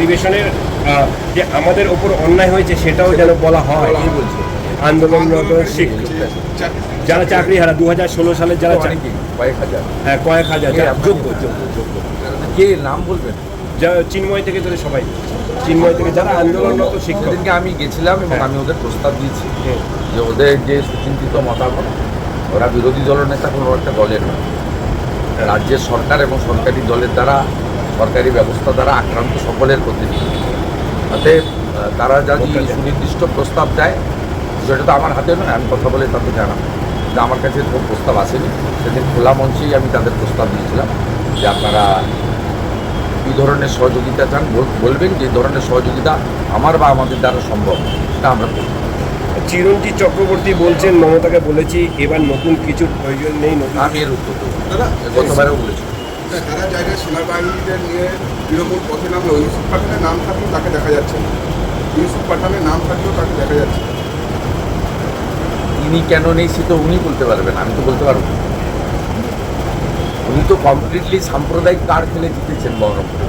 অধিবেশনের যে আমাদের ওপর অন্যায় হয়েছে সেটাও যেন বলা হয়। কি বলছে। আন্দোলনরত শিক্ষক। যারা চাকরি হারা দু হাজার ষোলো সালের যারা চাকরি কয়েক হাজার। হ্যাঁ কয়েক হাজার যোগ্য যোগ্য যোগ্য। কে নাম বলবেন? যা চিন্ময় থেকে ধরে সবাই। চিন্ময় থেকে যারা আন্দোলনরত শিক্ষক। আমি গেছিলাম এবং হ্যাঁ। আমি ওদের প্রস্তাব দিয়েছি যে ওদের যে সুচিন্তিত মতামত ওরা বিরোধী দলনেতা কোনো একটা দলের নয় রাজ্যের সরকার এবং সরকারি দলের দ্বারা সরকারি ব্যবস্থা দ্বারা আক্রান্ত সকলের প্রতিনিধি অতএব তারা যদি। সুনির্দিষ্ট প্রস্তাব দেয় সেটা তো আমার হাতে নয় আমি কথা বলে তাদের জানাব। যে আমার কাছে কোনো প্রস্তাব আসেনি। সেদিন খোলা মঞ্চেই আমি তাদের প্রস্তাব দিয়েছিলাম যে আপনারা কী ধরনের সহযোগিতা চান বলবেন যে ধরনের সহযোগিতা আমার বা আমাদের দ্বারা সম্ভব সেটা আমরা করব। চিরঞ্জিত চক্রবর্তী বলছেন মমতাকে বলেছি এবার নতুন কিছু প্রয়োজন নেই নতুন আমি এর উত্তর দেবো। দাদা গতবারেও বলেছি। সারা জায়গায় সেনাবাহিনীদের নিয়ে পথে ইউসুফ পাঠানের নাম থাকলেও তাকে দেখা যাচ্ছে ইউসুফ পাঠানের নাম থাকলেও তাকে দেখা যাচ্ছে কেন নেই সে তো উনি বলতে পারবেন, আমি তো বলতে পারব উনি তো কমপ্লিটলি সাম্প্রদায়িক কার্ড খেলে জিতেছেন বহরমপুরে।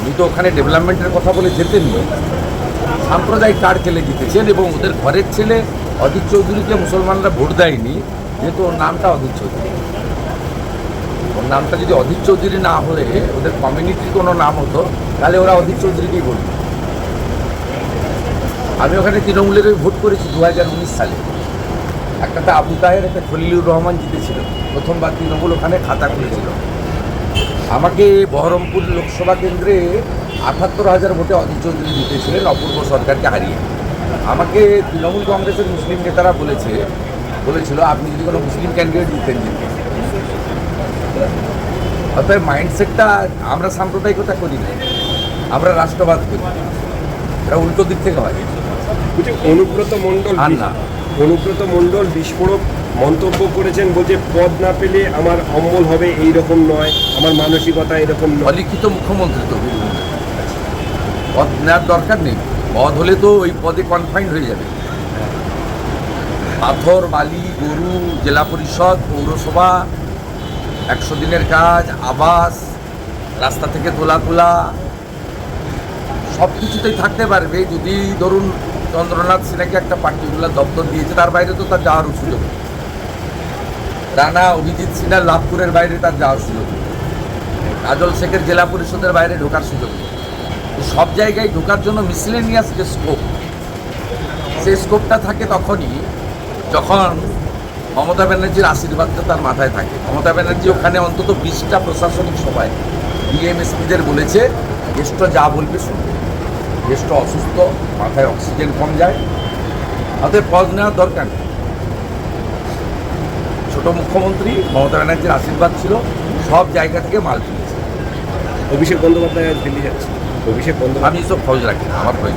উনি তো ওখানে ডেভেলপমেন্টের কথা বলে জেতেননি সাম্প্রদায়িক কার্ড খেলে জিতেছেন এবং ওদের ঘরের ছেলে অধীর চৌধুরীকে মুসলমানরা ভোট দেয়নি। যেহেতু ওর নামটা অধীর চৌধুরী। ওর নামটা যদি অধীর চৌধুরী না হয়ে ওদের কমিউনিটির কোনো নাম হতো, তাহলে ওরা অধীর চৌধুরীকেই দিত। আমি ওখানে তৃণমূলের ভোট করেছি দু হাজার উনিশ সালে। একটাতে আবু তাহের, একটা খলিলুর রহমান জিতেছিল। প্রথমবার তৃণমূল ওখানে খাতা খুলেছিল। আমাকে বহরমপুর লোকসভা কেন্দ্রে আটাত্তর হাজার ভোটে অধীর চৌধুরী জিতেছিলেন অপূর্ব সরকারকে হারিয়ে। আমাকে তৃণমূল কংগ্রেসের মুসলিম নেতারা বলেছে বলেছিল আপনি যদি কোনো মুসলিম ক্যান্ডিডেট জিতেন জিতেন অতএব মাইন্ডসেটটা আমরা সাম্প্রদায়িকতা করি না। আমরা রাষ্ট্রবাদ করি। এটা উল্টো দিক থেকে হয়। অনুব্রত মণ্ডল না। অনুব্রত মণ্ডল বিস্ফোরক মন্তব্য করেছেন বলছে পদ না পেলে আমার অম্বল হবে এই রকম নয় আমার মানসিকতা এরকম নয়। অলিখিত মুখ্যমন্ত্রী তো। পদ নেওয়ার দরকার নেই। পদ হলে তো ওই পদে কনফাইন্ড হয়ে যাবে। পাথর বালি গরু, জেলা পরিষদ, পৌরসভা, একশো দিনের কাজ, আবাস, রাস্তা থেকে তোলা সব কিছুতেই থাকতে পারবে। যদি ধরুন চন্দ্রনাথ সিনহাকে একটা পার্টিকুলার দপ্তর দিয়েছে, তার বাইরে তো তার যাওয়ার সুযোগ রানা অভিজিৎ সিনহা লাভপুরের বাইরে তার যাওয়ার সুযোগ কাজল শেখের জেলা পরিষদের বাইরে ঢোকার সুযোগ সব জায়গায় ঢোকার জন্য মিসলেনিয়াস যে স্কোপ সেই স্কোপটা থাকে তখনই যখন মমতা ব্যানার্জির আশীর্বাদটা তার মাথায় থাকে মমতা ব্যানার্জি ওখানে অন্তত বিশটা প্রশাসনিক সভায় ডিএমএসপিদের বলেছে গেস্ট যা বলবে শুনবে। গেস্ট অসুস্থ মাথায় অক্সিজেন কম যায় তাদের পদ নেওয়ার দরকার নেই। ছোট মুখ্যমন্ত্রী মমতা ব্যানার্জির আশীর্বাদ ছিল সব জায়গা থেকে মাল তুলেছে। অভিষেক বন্দ্যোপাধ্যায় দিল্লি যাচ্ছে। অভিষেক বন্দ্যোপাধ্যায় আমি সব খোঁজ রাখি আমার খোঁজ